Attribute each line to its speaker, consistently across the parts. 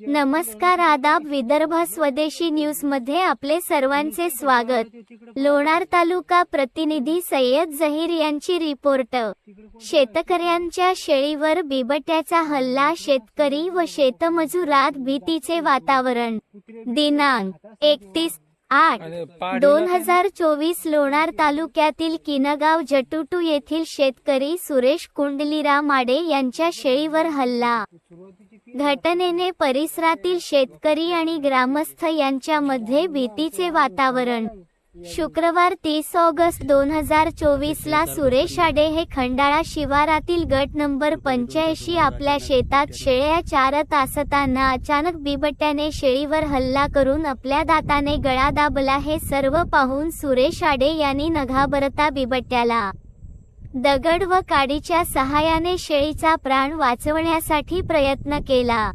Speaker 1: नमस्कार आदाब विदर्भ स्वदेशी न्यूजमध्ये आपले सर्वांचे स्वागत. लोणार तालुका प्रतिनिधी सय्यद जहीर यांची रिपोर्ट. शेतकऱ्यांच्या शेळीवर बिबट्याचा हल्ला शेतकरी व शेतमजुरात भीतीचे वातावरण. दिनांक एकतीस आठ दोन हजार चोवीस लोणार तालुक्यातील किनगाव जटुटू येथील शेतकरी सुरेश कुंडलीराम माडे यांच्या शेळीवर हल्ला. घटनेने परिसरातील शेतकरी आणि ग्रामस्थ यांच्यामध्ये भीतीचे वातावरण. शुक्रवार तीस ऑगस्ट दोन हजार चोवीस ला सुरेश आडे हे खंडाळा शिवारातील गट नंबर पंच्याऐंशी आपल्या शेतात शेळ्या चारत असताना अचानक बिबट्याने शेळीवर हल्ला करून आपल्या दाताने गळा दाबला हे सर्व पाहून सुरेश आडे यांनी नघाबरता बिबट्याला दगड व काडीच्या सहाय्याने शेळीचा प्राण वाचवण्यासाठी प्रयत्न केला.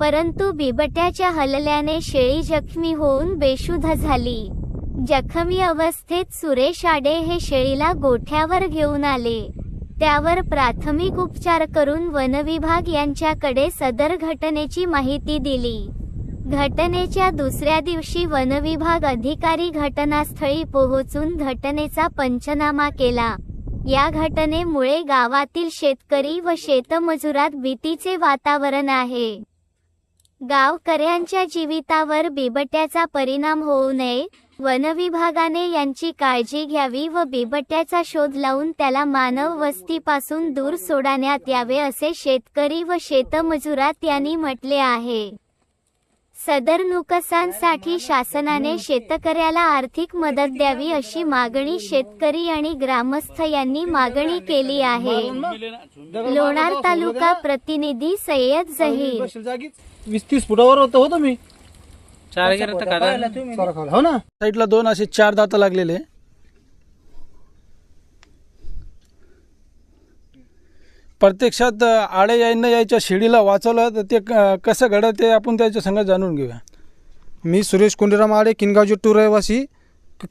Speaker 1: परंतु बिबट्याच्या हलल्याने शेळी जखमी होऊन बेशुद्ध झाली. जखमी अवस्थेत सुरेश आडे हे शेळीला गोठ्यावर घेऊन आले. त्यावर प्राथमिक उपचार करून वनविभाग यांच्याकडे सदर घटनेची माहिती दिली. घटनेच्या दुसऱ्या दिवशी वनविभाग अधिकारी घटनास्थळी पोहोचून घटनेचा पंचनामा केला. या घटनेमुळे गावातील शेतकरी व शेतमजुरात भीतीचे वातावरण आहे. गावकऱ्यांच्या जीवितावर बिबट्याचा परिणाम होऊ नये वनविभागाने यांची काळजी घ्यावी व बिबट्याचा शोध लावून त्याला मानव वस्तीपासून दूर सोडण्यात यावे असे शेतकरी व शेतमजुरात यांनी म्हटले आहे. सदर नुकसानसाठी शासनाने शेतकऱ्याला आर्थिक मदत द्यावी अशी मागणी शेतकरी आणि ग्रामस्थ यांनी मागणी केली आहे. लोणार तालुका प्रतिनिधी सय्यद जहीर.
Speaker 2: वीस तीस फुटावर होतो होतो मी
Speaker 3: चार.
Speaker 2: हो ना? साईडला दोन असे चार दात लागलेले. प्रत्यक्षात आडे यायनं यायच्या शिडीला वाचवलं तर ते क- कसं घडत ते आपण त्याच्या संग जाणून घेऊया.
Speaker 4: मी सुरेश कुंडीराम आडे किनगाव रहिवासी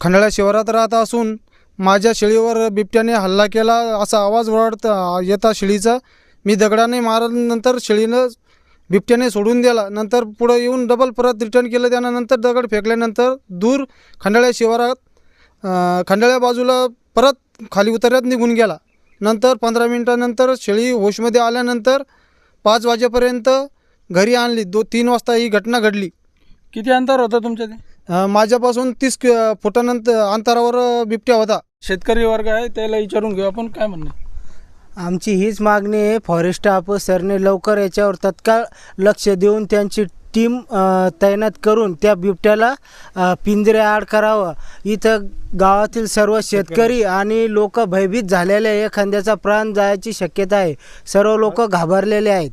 Speaker 4: खंडाळा शिवारात राहत असून माझ्या शेळीवर बिबट्याने हल्ला केला असा आवाज ओरडत येता शेळीचा मी दगडाने मारल्यानंतर शेळीनं बिबट्याने सोडून दिला. नंतर पुढं येऊन डबल परत रिटर्न केलं. त्यानंतर दगड फेकल्यानंतर दूर खंडाळ्या शिवारात खंडाळ्या बाजूला परत खाली उतरत निघून गेला. नंतर पंधरा मिनटानंतर शेळी होशमध्ये आल्यानंतर पाच वाजेपर्यंत घरी आणली. दो तीन वाजता ही घटना घडली.
Speaker 2: किती अंतर होतं तुमच्या ते?
Speaker 4: अ, माझ्यापासून तीस कि- फुटानंतर अंतरावर अ, बिबट्या होता.
Speaker 2: शेतकरी वर्ग आहे त्याला विचारून घेऊ आपण काय म्हणणं?
Speaker 5: आमची हीच मागणी आहे फॉरेस्ट ऑफिसरने लवकर याच्यावर तत्काळ लक्ष देऊन त्यांची टीम तैनात करून त्या बिबट्याला पिंजऱ्याआड करावं. इथं गावातील सर्व शेतकरी आणि लोक भयभीत झालेले आहे. एखाद्याचा प्राण जायची शक्यता आहे. सर्व लोक घाबरलेले आहेत.